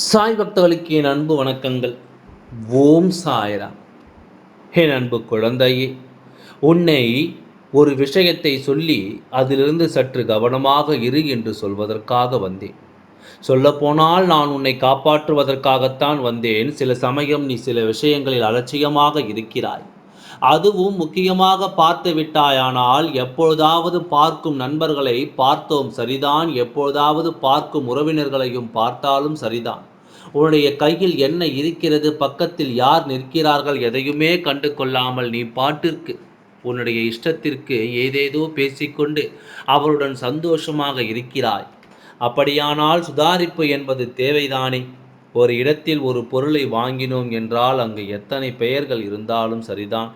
சாய் பக்தர்களுக்கு என் அன்பு வணக்கங்கள். ஓம் சாய்ராம். என் அன்பு குழந்தையே உன்னை ஒரு விஷயத்தை சொல்லி அதிலிருந்து சற்று கவனமாக இரு என்று சொல்வதற்காக வந்தேன். சொல்லப்போனால் நான் உன்னை காப்பாற்றுவதற்காகத்தான் வந்தேன். சில சமயம் நீ சில விஷயங்களில் அலட்சியமாக இருக்கிறாய். அதுவும் முக்கியமாக பார்த்து விட்டாயானால் எப்பொழுதாவது பார்க்கும் நண்பர்களை பார்த்தோம் சரிதான் எப்பொழுதாவது பார்க்கும் உறவினர்களையும் பார்த்தாலும் சரிதான். உன்னுடைய கையில் என்ன இருக்கிறது பக்கத்தில் யார் நிற்கிறார்கள் எதையுமே கண்டு கொள்ளாமல் நீ பாட்டிற்கு உன்னுடைய இஷ்டத்திற்கு ஏதேதோ பேசிக்கொண்டு அவருடன் சந்தோஷமாக இருக்கிறாய். அப்படியானால் சுதாரிப்பு என்பது தேவைதானே? ஒரு இடத்தில் ஒரு பொருளை வாங்கினோம் என்றால் அங்கு எத்தனை பெயர்கள் இருந்தாலும் சரிதான்.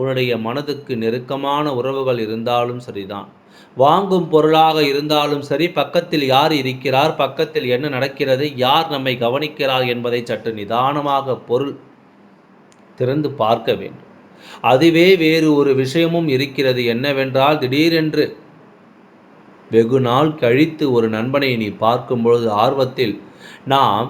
உன்னுடைய மனதுக்கு நெருக்கமான உறவுகள் இருந்தாலும் சரிதான். வாங்கும் பொருளாக இருந்தாலும் சரி பக்கத்தில் யார் இருக்கிறார் பக்கத்தில் என்ன நடக்கிறது யார் நம்மை கவனிக்கிறார் என்பதை சற்று நிதானமாக பொருள் திறந்து பார்க்க வேண்டும். அதுவே வேறு ஒரு விஷயமும் இருக்கிறது என்னவென்றால் திடீரென்று வெகு நாள் கழித்து ஒரு நண்பனை நீ பார்க்கும் பொழுது ஆர்வத்தில் நாம்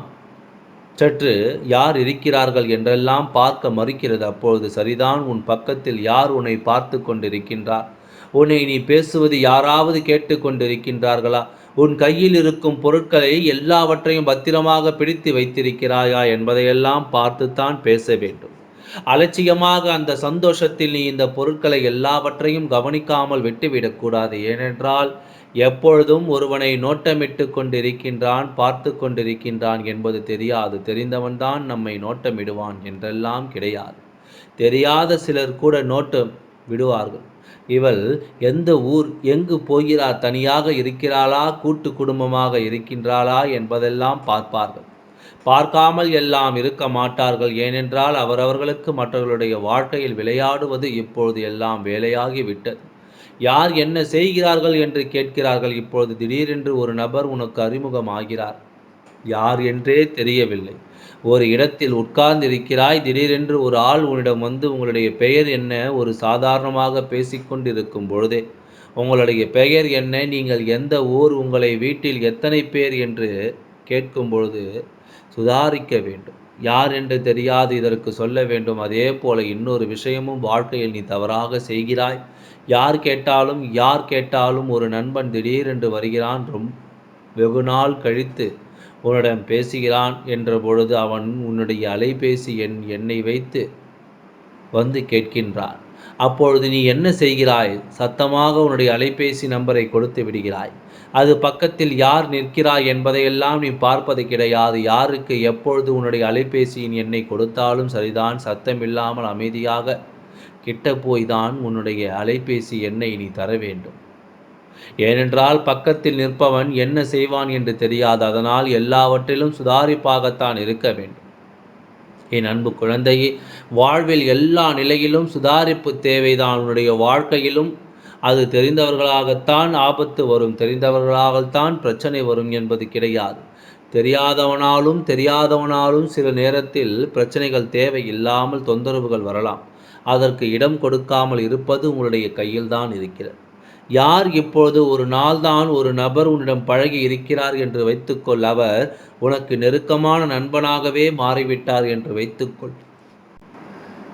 சற்று யார் இருக்கிறார்கள் என்றெல்லாம் பார்க்க மறுக்கிறது. அப்பொழுது சரிதான் உன் பக்கத்தில் யார் உன்னை பார்த்து கொண்டிருக்கின்றார்? உன்னை நீ பேசுவது யாராவது கேட்டுக்கொண்டிருக்கின்றார்களா உன் கையில் இருக்கும் பொருட்களை எல்லாவற்றையும் பத்திரமாக பிடித்து வைத்திருக்கிறாயா என்பதையெல்லாம் பார்த்துத்தான் பேச வேண்டும். அலட்சியமாக அந்த சந்தோஷத்தில் நீ இந்த பொருட்களை எல்லாவற்றையும் கவனிக்காமல் விட்டுவிடக்கூடாது ஏனென்றால் எப்பொழுதும் ஒருவனை நோட்டமிட்டு கொண்டிருக்கின்றான் பார்த்து கொண்டிருக்கின்றான் என்பது தெரியாது. தெரிந்தவன்தான் நம்மை நோட்டமிடுவான் என்றெல்லாம் கிடையாது. தெரியாத சிலர் கூட நோட்டம் விடுவார்கள். இவள் எந்த ஊர் எங்கு போகிறார் தனியாக இருக்கிறாளா கூட்டு குடும்பமாக இருக்கின்றாளா? என்பதெல்லாம் பார்ப்பார்கள். பார்க்காமல் எல்லாம் இருக்க மாட்டார்கள். ஏனென்றால் அவரவர்களுக்கு மற்றவர்களுடைய வாழ்க்கையில் விளையாடுவது இப்பொழுது எல்லாம் வேலையாகிவிட்டது. யார் என்ன செய்கிறார்கள் என்று கேட்கிறார்கள். இப்பொழுது திடீரென்று ஒரு நபர் உனக்கு அறிமுகமாகிறார். யார் என்றே தெரியவில்லை. ஒரு இடத்தில் உட்கார்ந்திருக்கிறாய். திடீரென்று ஒரு ஆள் உன்னிடம் வந்து உங்களுடைய பெயர் என்ன? ஒரு சாதாரணமாக பேசிக்கொண்டிருக்கும் பொழுதே உங்களுடைய பெயர் என்ன? நீங்கள் எந்த ஊர்? உங்களை வீட்டில் எத்தனை பேர் என்று கேட்கும் பொழுது சுதாரிக்க வேண்டும். யார் என்று தெரியாது. இதற்கு சொல்ல வேண்டும். அதே போல இன்னொரு விஷயமும் வாழ்க்கையில் நீ தவறாக செய்கிறாய். யார் கேட்டாலும் யார் கேட்டாலும் ஒரு நண்பன் திடீரென்று வருகிறான். ரொம் வெகு நாள் கழித்து உன்னிடம் பேசுகிறான் என்ற பொழுது அவன் உன்னுடைய அலைபேசி எண் எண்ணை வைத்து வந்து கேட்கின்றான். அப்பொழுது நீ என்ன செய்கிறாய்? சத்தமாக உன்னுடைய அலைபேசி நம்பரை கொடுத்து விடுகிறாய். அது பக்கத்தில் யார் நிற்கிறாய் என்பதையெல்லாம் நீ பார்ப்பது கிடையாது. யாருக்கு எப்பொழுது உன்னுடைய அலைபேசியின் எண்ணை கொடுத்தாலும் சரிதான். சத்தமில்லாமல் அமைதியாக கிட்ட போய் தான் உன்னுடைய அலைபேசி எண்ணை நீ தர வேண்டும் ஏனென்றால் பக்கத்தில் நிற்பவன் என்ன செய்வான் என்று தெரியாது. அதனால் எல்லாவற்றிலும் சுதாரிப்பாகத்தான் இருக்க வேண்டும். என் அன்பு குழந்தையே வாழ்வில் எல்லா நிலையிலும் சுதாரிப்பு தேவைதான். உன்னுடைய வாழ்க்கையிலும் அது தெரிந்தவர்களாகத்தான் ஆபத்து வரும். தெரிந்தவர்களாகத்தான் பிரச்சனை வரும் என்பது கிடையாது. தெரியாதவனாலும் தெரியாதவனாலும் சில நேரத்தில் பிரச்சனைகள் தேவையில்லாமல் தொந்தரவுகள் வரலாம். அதற்கு இடம் கொடுக்காமல் இருப்பது உங்களுடைய கையில்தான் இருக்கிறது. யார் இப்பொழுது ஒரு நாள்தான் ஒரு நபர் உன்னிடம் பழகி இருக்கிறார் என்று வைத்துக்கொள் அவர் உனக்கு நெருக்கமான நண்பனாகவே மாறிவிட்டார் என்று வைத்துக்கொள்.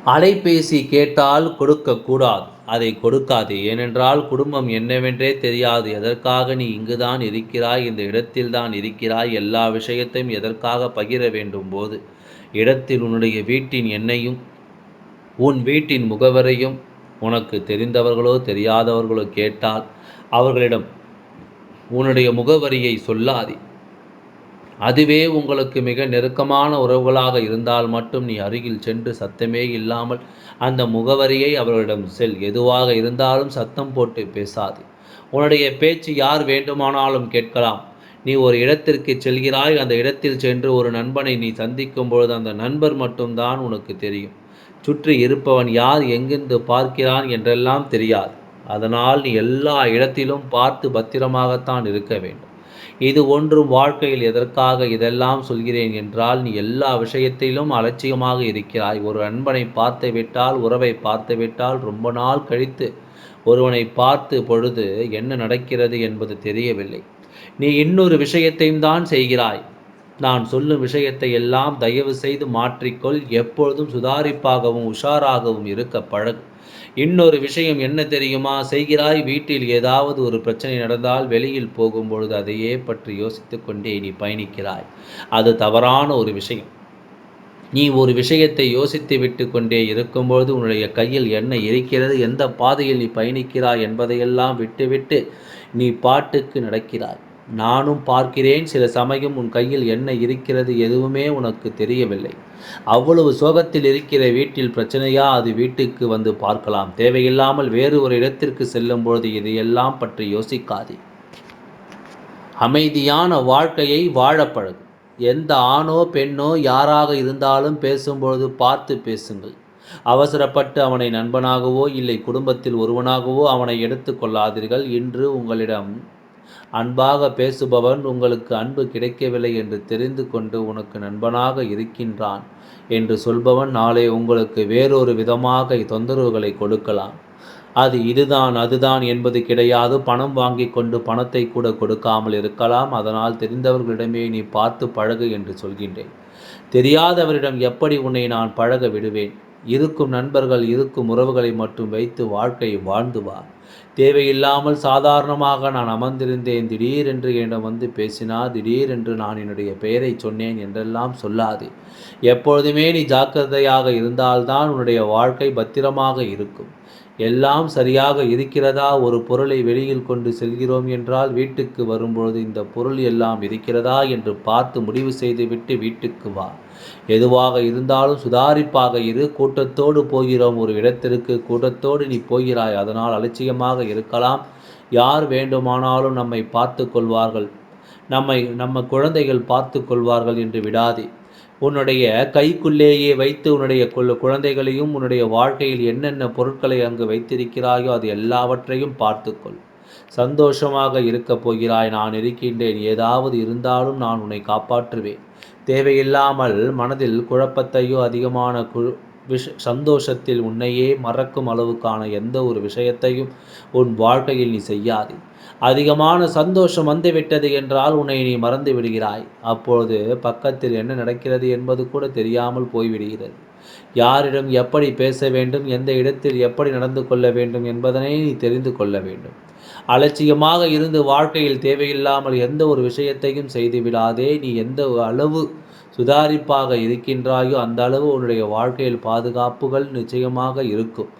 அலைபேசி கேட்டால் கொடுக்கக்கூடாது அதை கொடுக்காது. ஏனென்றால் குடும்பம் என்னவென்றே தெரியாது. எதற்காக நீ இங்குதான் இருக்கிறாய்? இந்த இடத்தில்தான் இருக்கிறாய். எல்லா விஷயத்தையும் எதற்காக பகிர வேண்டும் போது இடத்தில் உன்னுடைய வீட்டின் எண்ணையும் உன் வீட்டின் முகவரையும் உனக்கு தெரிந்தவர்களோ தெரியாதவர்களோ கேட்டால் அவர்களிடம் உன்னுடைய முகவரியை சொல்லாதே. அதுவே உங்களுக்கு மிக நெருக்கமான உறவுகளாக இருந்தால் மட்டும் நீ அருகில் சென்று சத்தமே இல்லாமல் அந்த முகவரியை அவர்களிடம் செல். எதுவாக இருந்தாலும் சத்தம் போட்டு பேசாது. உன்னுடைய பேச்சு யார் வேண்டுமானாலும் கேட்கலாம். நீ ஒரு இடத்திற்கு செல்கிறாய் அந்த இடத்தில் சென்று ஒரு நண்பனை நீ சந்திக்கும் பொழுது அந்த நண்பர் மட்டும்தான் உனக்கு தெரியும். சுற்றி இருப்பவன் யார் எங்கிருந்து பார்க்கிறான் என்றெல்லாம் தெரியாது. அதனால் நீ எல்லா இடத்திலும் பார்த்து பத்திரமாகத்தான் இருக்க வேண்டும். இது ஒன்றும் வாழ்க்கையில் எதற்காக இதெல்லாம் சொல்கிறேன் என்றால் நீ எல்லா விஷயத்திலும் அலட்சியமாக இருக்கிறாய். ஒரு நண்பனை பார்த்து விட்டால் உறவை பார்த்து விட்டால் ரொம்ப நாள் கழித்து ஒருவனை பார்த்து பொழுது என்ன நடக்கிறது என்பது தெரியவில்லை. நீ இன்னொரு விஷயத்தையும் தான் செய்கிறாய். நான் சொல்லும் விஷயத்தை எல்லாம் தயவு செய்து மாற்றிக்கொள். எப்பொழுதும் சுதாரிப்பாகவும் உஷாராகவும் இருக்க பழகு. இன்னொரு விஷயம் என்ன தெரியுமா? செய்கிறாய். வீட்டில் ஏதாவது ஒரு பிரச்சனை நடந்தால் வெளியில் போகும்பொழுது அதையே பற்றி யோசித்து கொண்டே நீ பயணிக்கிறாய். அது தவறான ஒரு விஷயம். நீ ஒரு விஷயத்தை யோசித்து விட்டு கொண்டே இருக்கும்பொழுது உன்னுடைய கையில் என்ன இருக்கிறது? எந்த பாதையில் நீ பயணிக்கிறாய் என்பதையெல்லாம் விட்டுவிட்டு நீ பாட்டுக்கு நடக்கிறாய். நானும் பார்க்கிறேன் சில சமயம் உன் கையில் என்ன இருக்கிறது எதுவுமே உனக்கு தெரியவில்லை. அவ்வளவு சோகத்தில் இருக்கிற வீட்டில் பிரச்சனையா? அது வீட்டுக்கு வந்து பார்க்கலாம். தேவையில்லாமல் வேறு ஒரு இடத்திற்கு செல்லும் பொழுது இதையெல்லாம் பற்றி யோசிக்காதே. அமைதியான வாழ்க்கையை வாழப்பழகு எந்த ஆணோ பெண்ணோ யாராக இருந்தாலும் பேசும்பொழுது பார்த்து பேசுங்கள். அவசரப்பட்டு அவனை நண்பனாகவோ இல்லை குடும்பத்தில் ஒருவனாகவோ அவனை எடுத்துக்கொள்ளாதீர்கள் இன்று உங்களிடம் அன்பாக பேசுபவன் உங்களுக்கு அன்பு கிடைக்கவில்லை என்று தெரிந்து கொண்டு உனக்கு நண்பனாக இருக்கின்றான் என்று சொல்பவன் நாளை உங்களுக்கு வேறொரு விதமாக தொந்தரவுகளை கொடுக்கலாம். அது இதுதான் அதுதான் என்பது கிடையாது. பணம் வாங்கி கொண்டு பணத்தை கூட கொடுக்காமல் இருக்கலாம். அதனால் தெரிந்தவர்களிடமே நீ பார்த்து பழகு என்று சொல்கின்றேன். தெரியாதவரிடம் எப்படி உன்னை நான் பழக விடுவேன்? இருக்கும் நண்பர்கள் இருக்கும் உறவுகளை மட்டும் வைத்து வாழ்க்கையை வாழ்ந்து வா தேவையில்லாமல் சாதாரணமாக நான் அமர்ந்திருந்தேன் திடீரென்று என்னிடம் வந்து பேசினா திடீரென்று நான் என்னுடைய பெயரை சொன்னேன் என்றெல்லாம் சொல்லாது. எப்பொழுதுமே நீ ஜாக்கிரதையாக இருந்தால்தான் உன்னுடைய வாழ்க்கை பத்திரமாக இருக்கும். எல்லாம் சரியாக இருக்கிறதா? ஒரு பொருளை வெளியில் கொண்டு செல்கிறோம் என்றால் வீட்டுக்கு வரும்பொழுது இந்த பொருள் எல்லாம் இருக்கிறதா என்று பார்த்து முடிவு செய்துவிட்டு வீட்டுக்கு வா. எதுவாக இருந்தாலும் சுதாரிப்பாக இரு. கூட்டத்தோடு போகிறோம். ஒரு இடத்திற்கு கூட்டத்தோடு நீ போகிறாய். அதனால் அலட்சியமாக இருக்கலாம். யார் வேண்டுமானாலும் நம்மை பார்த்து கொள்வார்கள். நம்மை நம்ம குழந்தைகள் பார்த்து கொள்வார்கள் என்று விடாதே. உன்னுடைய கைக்குள்ளேயே வைத்து உன்னுடைய குழந்தைகளையும் உன்னுடைய வாழ்க்கையில் என்னென்ன பொருட்களை அங்கு வைத்திருக்கிறாயோ அது எல்லாவற்றையும் பார்த்துக்கொள். சந்தோஷமாக இருக்கப் போகிறாய். நான் இருக்கின்றேன். ஏதாவது இருந்தாலும் நான் உன்னை காப்பாற்றுவேன். தேவையில்லாமல் மனதில் குழப்பத்தையோ அதிகமான குழு விஷ சந்தோஷத்தில் உன்னையே மறக்கும் அளவுக்கான எந்த ஒரு விஷயத்தையும் உன் வாழ்க்கையில் நீ செய்யாதே. அதிகமான சந்தோஷம் வந்துவிட்டது என்றால் உன்னை நீ மறந்து விடுகிறாய். அப்பொழுது பக்கத்தில் என்ன நடக்கிறது என்பது கூட தெரியாமல் போய்விடுகிறது. யாரிடம் எப்படி பேச வேண்டும் எந்த இடத்தில் எப்படி நடந்து கொள்ள வேண்டும் என்பதனை நீ தெரிந்து கொள்ள வேண்டும். அலட்சியமாக இருந்து வாழ்க்கையில் தேவையில்லாமல் எந்த ஒரு விஷயத்தையும் செய்து விடாதே நீ எந்த அளவு சுதாரிப்பாக இருக்கின்றாயோ அந்த அளவு உன்னுடைய வாழ்க்கையில் பாதுகாப்புகள் நிச்சயமாக இருக்கும்.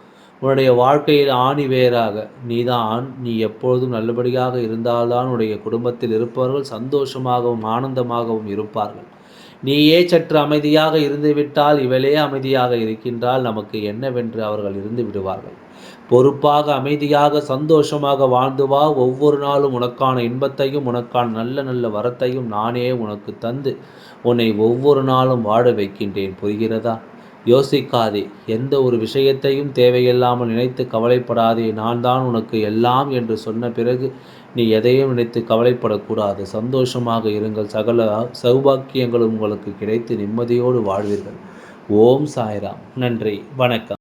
உன்னுடைய வாழ்க்கையில் ஆணி வேறாக நீதான் நீ எப்பொழுதும் நல்லபடியாக இருந்தால்தான் உன்னுடைய குடும்பத்தில் இருப்பவர்கள் சந்தோஷமாகவும் ஆனந்தமாகவும் இருப்பார்கள். நீயே சற்று அமைதியாக இருந்துவிட்டால் இவளே அமைதியாக இருக்கின்றால் நமக்கு என்னவென்று அவர்கள் இருந்து விடுவார்கள். பொறுப்பாக அமைதியாக சந்தோஷமாக வாழ்ந்து வா. ஒவ்வொரு நாளும் உனக்கான இன்பத்தையும் உனக்கான நல்ல நல்ல வரத்தையும் நானே உனக்கு தந்து உன்னை ஒவ்வொரு நாளும் வாழ வைக்கின்றேன். புரிகிறதா? யோசிக்காதே. எந்த ஒரு விஷயத்தையும் தேவையில்லாமல் நினைத்து கவலைப்படாதே. நான் தான் உனக்கு எல்லாம் என்று சொன்ன பிறகு நீ எதையும் நினைத்து கவலைப்படக்கூடாது. சந்தோஷமாக இருங்கள். சகல சௌபாக்கியங்களும் உங்களுக்கு கிடைத்து நிம்மதியோடு வாழ்வீர்கள். ஓம் சாய்ராம். நன்றி. வணக்கம்.